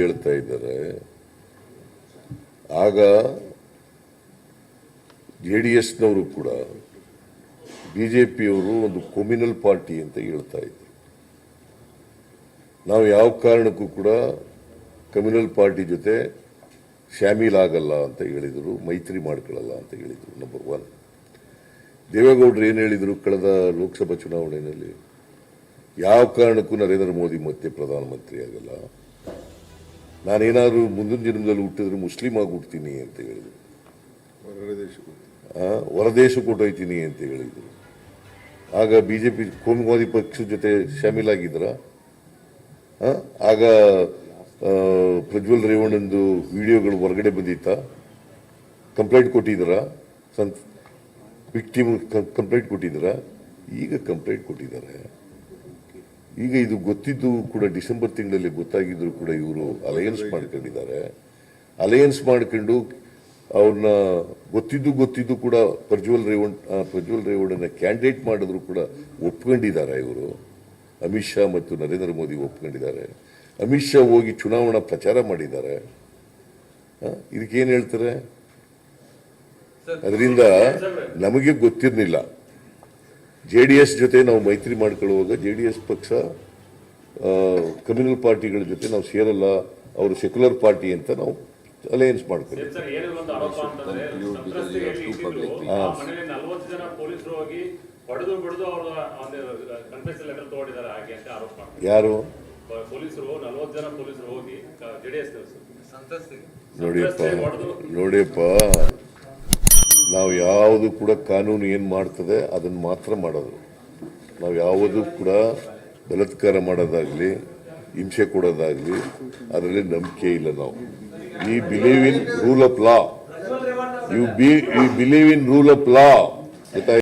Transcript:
ಹೇಳ್ತಾ ಇದ್ದಾರೆ. ಆಗ ಜೆ ಡಿ ಎಸ್ನವರು ಕೂಡ ಬಿಜೆಪಿಯವರು ಒಂದು ಕೊಮ್ಯುನಲ್ ಪಾರ್ಟಿ ಅಂತ ಹೇಳ್ತಾ ಇದ್ರು. ನಾವು ಯಾವ ಕಾರಣಕ್ಕೂ ಕೂಡ ಕಮ್ಯುನಲ್ ಪಾರ್ಟಿ ಜೊತೆ ಶಾಮೀಲ್ ಆಗಲ್ಲ ಅಂತ ಹೇಳಿದರು, ಮೈತ್ರಿ ಮಾಡ್ಕೊಳ್ಳಲ್ಲ ಅಂತ ಹೇಳಿದರು ನಂಬರ್ ಒನ್ ದೇವೇಗೌಡರು ಏನು ಹೇಳಿದರು ಕಳೆದ ಲೋಕಸಭಾ ಚುನಾವಣೆಯಲ್ಲಿ? ಯಾವ ಕಾರಣಕ್ಕೂ ನರೇಂದ್ರ ಮೋದಿ ಮತ್ತೆ ಪ್ರಧಾನಮಂತ್ರಿ ಆಗಲ್ಲ. ನಾನೇನಾದ್ರು ಮುಂದಿನ ಜನ್ಮದಲ್ಲಿ ಹುಟ್ಟಿದ್ರೆ ಮುಸ್ಲಿಂ ಆಗಿ ಹುಡ್ತೀನಿ ಅಂತ ಹೇಳಿದರು. ಹೊರದೇಶ ಕೊಟ್ಟೋಯ್ತೀನಿ ಅಂತ ಹೇಳಿದರು. ಆಗ ಬಿಜೆಪಿ ಕೋಮುವಾದಿ ಪಕ್ಷದ ಜೊತೆ ಶಾಮೀಲಾಗಿದ್ರ? ಆಗ ಪ್ರಜ್ವಲ್ ರೇವಣ್ಣಂದು ವಿಡಿಯೋಗಳು ಹೊರಗಡೆ ಬಂದಿತ್ತ? ಕಂಪ್ಲೇಂಟ್ ಕೊಟ್ಟಿದ್ದೀರ ಸಂತ ವಿಕ್ಟಿಮ್ ಕಂಪ್ಲೇಂಟ್ ಕೊಟ್ಟಿದ್ರ? ಈಗ ಕಂಪ್ಲೇಂಟ್ ಕೊಟ್ಟಿದ್ದಾರೆ. ಈಗ ಇದು ಗೊತ್ತಿದ್ದು ಕೂಡ ಡಿಸೆಂಬರ್ ತಿಂಗಳಲ್ಲಿ ಗೊತ್ತಾಗಿದ್ರು ಕೂಡ ಇವರು ಅಲಯನ್ಸ್ ಮಾಡ್ಕೊಂಡಿದ್ದಾರೆ. ಅಲಯನ್ಸ್ ಮಾಡ್ಕೊಂಡು ಅವ್ರನ್ನ ಗೊತ್ತಿದ್ದು ಗೊತ್ತಿದ್ದು ಕೂಡ ಪ್ರಜ್ವಲ್ ರೇವಣ್ ಪ್ರಜ್ವಲ್ ರೇವಣ್ಣನ ಕ್ಯಾಂಡಿಡೇಟ್ ಮಾಡಿದ್ರು ಕೂಡ ಒಪ್ಕೊಂಡಿದ್ದಾರೆ ಇವರು. ಅಮಿತ್ ಶಾ ಮತ್ತು ನರೇಂದ್ರ ಮೋದಿ ಒಪ್ಕೊಂಡಿದ್ದಾರೆ. ಅಮಿತ್ ಶಾ ಹೋಗಿ ಚುನಾವಣಾ ಪ್ರಚಾರ ಮಾಡಿದ್ದಾರೆ. ಇದಕ್ಕೆ ಇದಕ್ಕೇನು ಹೇಳ್ತಾರೆ? ಅದರಿಂದ ನಮಗೆ ಗೊತ್ತಿರಲಿಲ್ಲ. ಜೆ ಡಿ ಎಸ್ ಜೊತೆ ನಾವು ಮೈತ್ರಿ ಮಾಡ್ಕೊಳ್ಳುವಾಗ ಜೆ ಡಿ ಎಸ್ ಪಕ್ಷ ಕಮ್ಯುನಲ್ ಪಾರ್ಟಿಗಳ ಜೊತೆ ನಾವು ಸೇರಲ್ಲ ಅವರು ಸೆಕ್ಯುಲರ್ ಪಾರ್ಟಿ ಅಂತ ನಾವು ಅಲಯನ್ಸ್ ಮಾಡ್ತೀವಿ ಸರ್ ಏನಿದೆ ಒಂದು ಆರೋಪ ಅಂತಂದ್ರೆ ಸಂತ್ರಸ್ತೆಗೆ ಇಟ್ಟಿದ್ರು ಆ ಮನೆಯಲ್ಲಿ ನಲ್ವತ್ತು ಜನ ಪೊಲೀಸರು ಹೋಗಿ ಹೊಡೆದು ಬಿಡದು ಅವರು ಕನ್ಫೆಷನ್ ಲೆಟರ್ ತಗೊಂಡಿದ್ದಾರೆ ಹಾಗೆ ಅಂತ ಆರೋಪ ಮಾಡ್ತಾರೆ. ಯಾರು? ಪ- ಪೊಲೀಸರು ನಲ್ವತ್ತು ಜನ ಪೊಲೀಸರು ಹೋಗಿ ಜೆಡಿಎಸ್ ನೋಡಿಯಪ್ಪ ನೋಡಿಯಪ್ಪ. ನಾವು ಯಾವುದು ಕೂಡ ಕಾನೂನು ಏನು ಮಾಡ್ತದೆ ಅದನ್ನು ಮಾತ್ರ ಮಾಡೋದು. ನಾವು ಯಾವುದು ಕೂಡ ಬಲತ್ಕಾರ ಮಾಡೋದಾಗ್ಲಿ, ಹಿಂಸೆ ಕೊಡೋದಾಗ್ಲಿ, ಅದರಲ್ಲಿ ನಂಬಿಕೆ ಇಲ್ಲ ನಾವು. We believe in rule of law you be you believe in rule of law